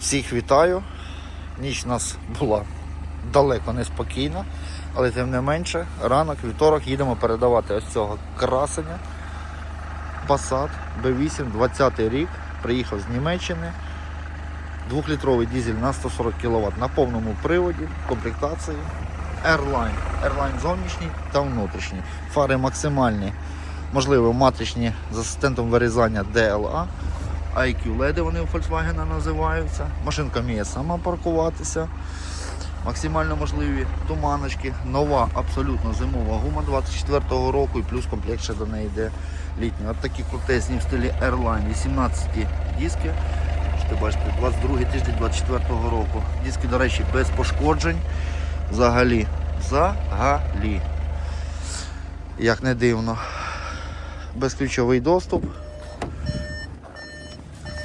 Всіх вітаю. Ніч у нас була далеко не спокійна, але тим не менше, ранок, вівторок їдемо передавати ось цього красення. Passat B8, 20 рік, приїхав з Німеччини. Двохлітровий дизель на 140 кВт на повному приводі, комплектації. Airline. Airline зовнішній та внутрішній. Фари максимальні, можливо, матричні з асистентом вирізання DLA. IQ LED вони у Volkswagen називаються. Машинка вміє сама паркуватися. Максимально можливі туманочки. Нова абсолютно зимова гума 24-го року і плюс комплект ще до неї йде літній. От такі крутезні в стилі Airline 18 диски. Що ти бачите, 22 тиждень 24-го року. Диски, до речі, без пошкоджень. Взагалі. Взагалі. Як не дивно. Безключовий доступ.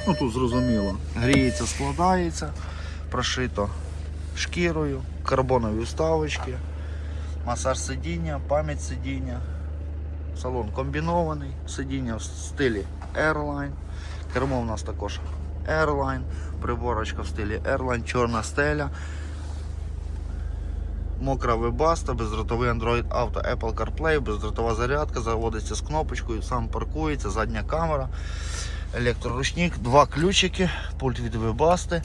Ну тут зрозуміло. Гріється, складається, прошито шкірою, карбонові вставочки, масаж сидіння, пам'ять сидіння. Салон комбінований, сидіння в стилі Airline. Кермо у нас також Airline, приборочка в стилі Airline, чорна стеля. Мокра вебаста, бездротовий Android Auto, Apple CarPlay, бездротова зарядка, заводиться з кнопочкою, сам паркується, задня камера, електроручник, два ключики, пульт від вебасти.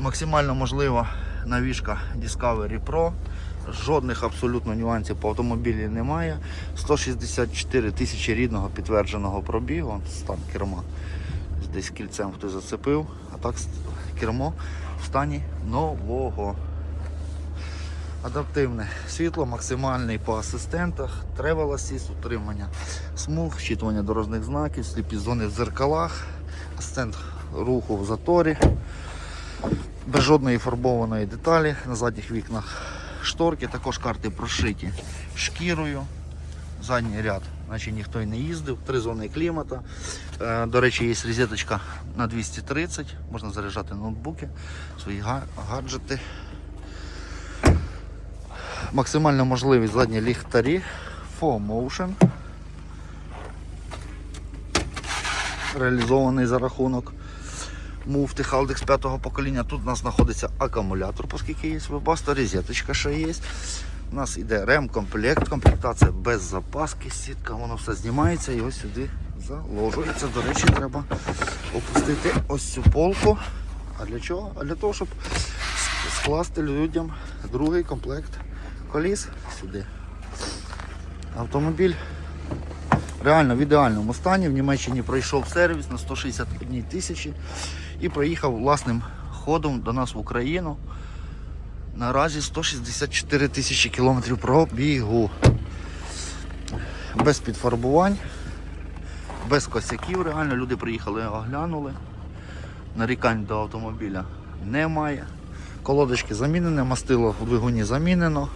Максимально можлива навішка Discovery Pro. Жодних абсолютно нюансів по автомобілі немає. 164 тисячі рідного підтвердженого пробігу. Стан керма. Десь кільцем хтось зацепив. А так кермо в стані нового. Адаптивне світло, максимальний по асистентах, Travel Assist, утримання смуг, щитування дорожніх знаків, сліпі зони в дзеркалах, асистент руху в заторі, без жодної фарбованої деталі на задніх вікнах шторки, також карти прошиті шкірою. Задній ряд, наче ніхто й не їздив, три зони клімата. Е, До речі, є розеточка на 230, можна заряджати ноутбуки, свої гаджети. Максимально можливі задні ліхтарі, 4Motion. Реалізований за рахунок муфти Haldex 5 покоління. Тут у нас знаходиться акумулятор, оскільки є вебаста, розеточка ще є. У нас іде ремкомплект, комплектація без запаски, сітка, воно все знімається і ось сюди заложується. До речі, треба опустити ось цю полку. А для чого? А для того, щоб скласти людям другий комплект коліс сюди. Автомобіль реально в ідеальному стані. В Німеччині пройшов сервіс на 161 тисячі і проїхав власним ходом до нас в Україну. Наразі 164 тисячі кілометрів пробігу. Без підфарбувань, без косяків. Реально люди приїхали, оглянули. Нарікань до автомобіля немає. Колодочки замінені, мастило в двигуні замінено.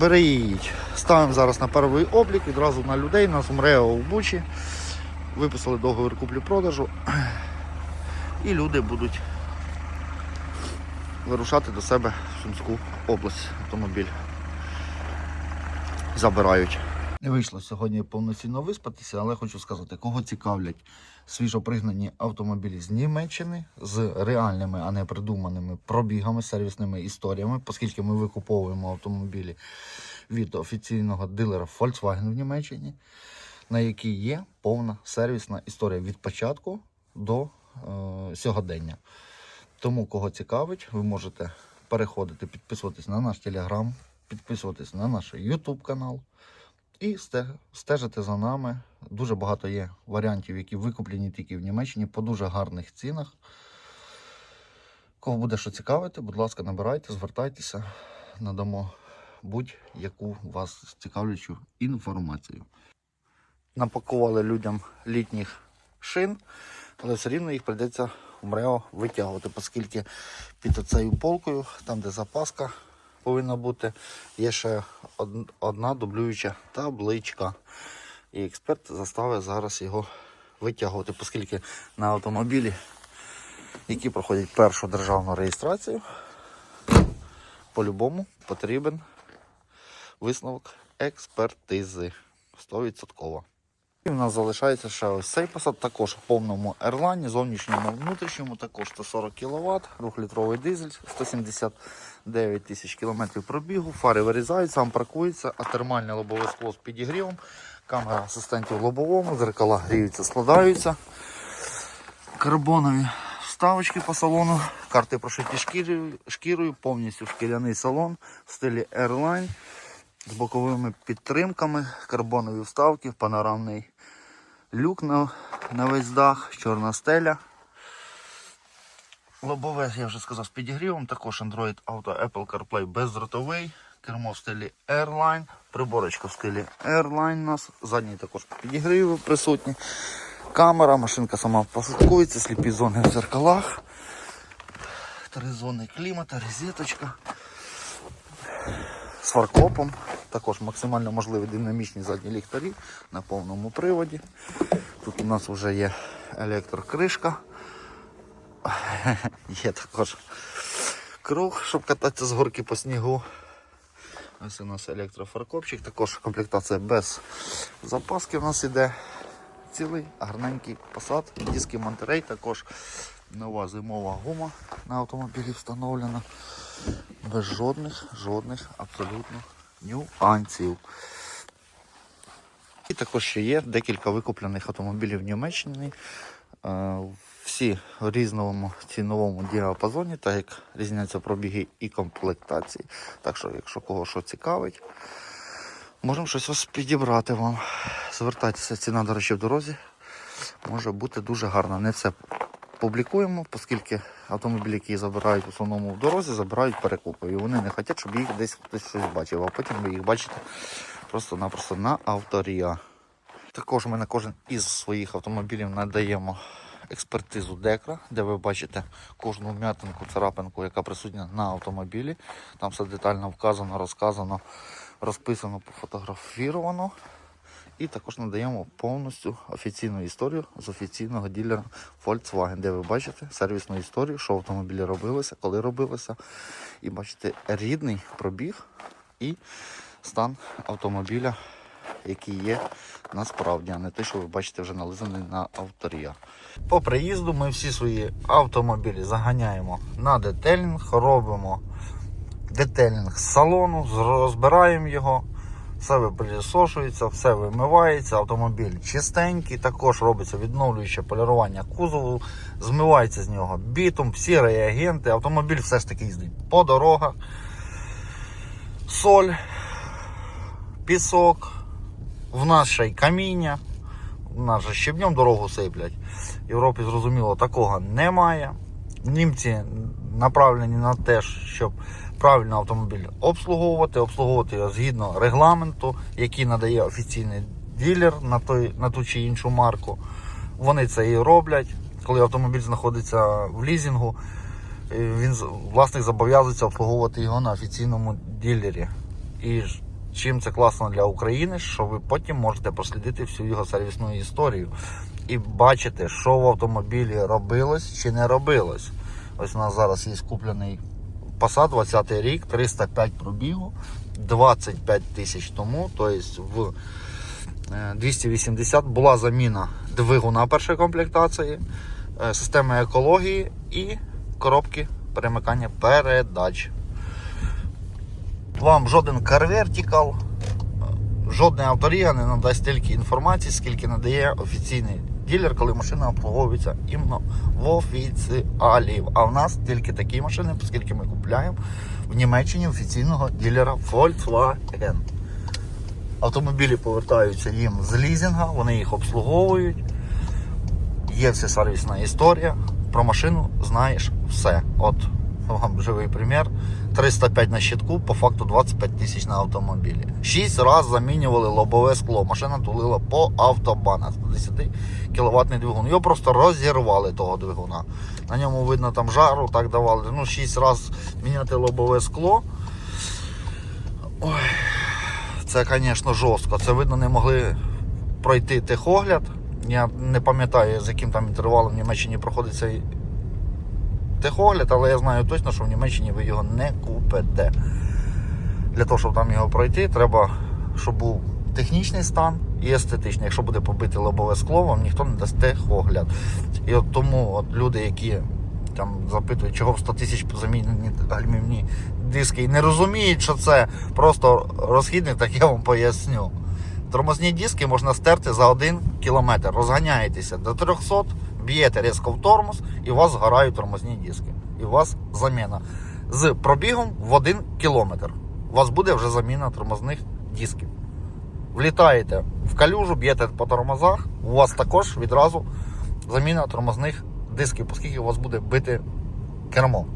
Бери. Ставимо зараз на перший облік відразу на людей, нас МРЕО в Бучі. Виписали договір куплі-продажу. І люди будуть вирушати до себе в Сумську область автомобіль. Забирають. Не вийшло сьогодні повноцінно виспатися, але хочу сказати, кого цікавлять свіжопригнані автомобілі з Німеччини з реальними, а не придуманими пробігами, сервісними історіями, оскільки ми викуповуємо автомобілі від офіційного дилера Volkswagen в Німеччині, на якій є повна сервісна історія від початку до е, сьогодення. Тому, кого цікавить, ви можете переходити, підписуватись на наш телеграм, підписуватись на наш YouTube канал і сте- стежити за нами. Дуже багато є варіантів, які викуплені тільки в Німеччині по дуже гарних цінах. Кого буде що цікавити, будь ласка, набирайте, звертайтеся, надамо будь-яку вас цікавлячу інформацію. Напакували людям літніх шин, але все рівно їх прийдеться в МРЕО витягувати, оскільки під цією полкою, там де запаска повинна бути, є ще одна дублююча табличка. І експерт заставив зараз його витягувати, оскільки на автомобілі, які проходять першу державну реєстрацію, по-любому потрібен висновок експертизи 100%. І в нас залишається ще ось цей посад, також в повному ерлані, зовнішньому внутрішньому, також 140 кВт, 2-літровий дизель, 179 тисяч кілометрів пробігу, фари вирізаються, сам паркується, а термальне лобове скло з підігрівом, камера асистентів лобовому, зеркала гріються, складаються. Карбонові вставочки по салону, карти прошиті шкірою, шкірою, повністю шкіряний салон в стилі Airline з боковими підтримками, карбонові вставки, панорамний люк на, на весь дах, чорна стеля. Лобове, я вже сказав, з підігрівом, також Android Auto Apple CarPlay бездротовий, кермо в стилі Airline, приборочка в стилі Airline у нас, задній також підігріви присутні. Камера, машинка сама посадкується, сліпі зони в зеркалах, три зони клімата, розеточка з фаркопом. Також максимально можливі динамічні задні ліхтарі на повному приводі. Тут у нас вже є електрокришка. Є також круг, щоб кататися з горки по снігу. Ось у нас електрофаркопчик, також комплектація без запаски у нас іде. Цілий гарненький посад, диски Монтерей, також нова зимова гума на автомобілі встановлена. Без жодних, жодних абсолютно нюансів. І також ще є декілька викуплених автомобілів в Німеччині. Е, Всі в різному ціновому діапазоні, так як різняться пробіги і комплектації. Так що, якщо кого що цікавить, можемо щось ось підібрати вам. Звертайтеся, ціна, до речі, в дорозі може бути дуже гарна. Не все публікуємо, оскільки автомобілі, які забирають в основному в дорозі, забирають перекупи. І вони не хочуть, щоб їх десь хтось щось бачив, а потім ви їх бачите просто-напросто на авторія. Також ми на кожен із своїх автомобілів надаємо експертизу Декра, де ви бачите кожну вм'ятинку, царапинку, яка присутня на автомобілі. Там все детально вказано, розказано, розписано, пофотографіровано. І також надаємо повністю офіційну історію з офіційного ділера Volkswagen, де ви бачите сервісну історію, що автомобілі робилося, коли робилося. І бачите рідний пробіг і стан автомобіля, який є насправді, а не те, що ви бачите вже нализаний на авторія. По приїзду ми всі свої автомобілі заганяємо на детелінг, робимо детелінг з салону, розбираємо його. Все випилісошується, все вимивається, автомобіль чистенький, також робиться відновлююче полірування кузову, змивається з нього бітум, всі реагенти, автомобіль все ж таки їздить по дорогах, соль, пісок, в нас ще й каміння, в нас же щебнем дорогу сиплять. В Європі зрозуміло такого немає. Німці направлені на те, щоб правильно автомобіль обслуговувати, обслуговувати його згідно регламенту, який надає офіційний ділер на, той, на ту чи іншу марку. Вони це і роблять. Коли автомобіль знаходиться в лізінгу, е, він власник зобов'язується обслуговувати його на офіційному ділері. І чим це класно для України, що ви потім можете прослідити всю його сервісну історію і бачити, що в автомобілі робилось чи не робилось. Ось у нас зараз є куплений Passat 20 рік, 305 пробігу, 25 тисяч тому, тобто в е, 280 була заміна двигуна першої комплектації, е, системи екології і коробки перемикання передач. Вам жоден Vertical, жодна авторія не надасть стільки інформації, скільки надає офіційний ділер, коли машина обслуговується іменно в офіціалі. А в нас тільки такі машини, оскільки ми купуємо в Німеччині офіційного ділера Volkswagen. Автомобілі повертаються їм з лізінга, вони їх обслуговують. Є вся сервісна історія. Про машину знаєш все. От вам живий примір. 305 на щитку, по факту 25 тисяч на автомобілі. Шість разів замінювали лобове скло. Машина тулила по автобанах. 110 кВт двигун. Його просто розірвали того двигуна. На ньому видно там жару, так давали. Ну, 6 разів міняти лобове скло. Ой, це, звісно, жорстко. Це видно, не могли пройти техогляд. Я не пам'ятаю, з яким там інтервалом в Німеччині проходить цей техогляд, але я знаю точно, що в Німеччині ви його не купите. Для того, щоб там його пройти, треба, щоб був технічний стан і естетичний. Якщо буде побите лобове скло, вам ніхто не дасть техогляд. І от тому от люди, які там запитують, чого в 100 тисяч замінені гальмівні диски і не розуміють, що це просто розхідник, так я вам поясню. Тормозні диски можна стерти за 1 кілометр. Розганяєтеся до 300, б'єте різко в тормоз, і у вас згорають тормозні диски. І у вас заміна. З пробігом в 1 кілометр. У вас буде вже заміна тормозних дисків. Влітаєте в калюжу, б'єте по тормозах, у вас також відразу заміна тормозних дисків, оскільки у вас буде бити кермо.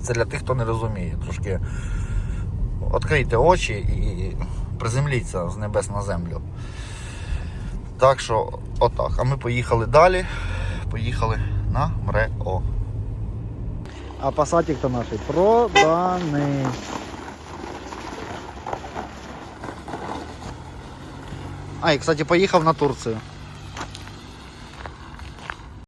Це для тих, хто не розуміє. Трошки відкрийте очі і приземліться з небес на землю. Так що, отак. А ми поїхали далі. Поїхали на МРЕО. А пасатик-то наш проданий. А, і, кстати, поїхав на Турцію.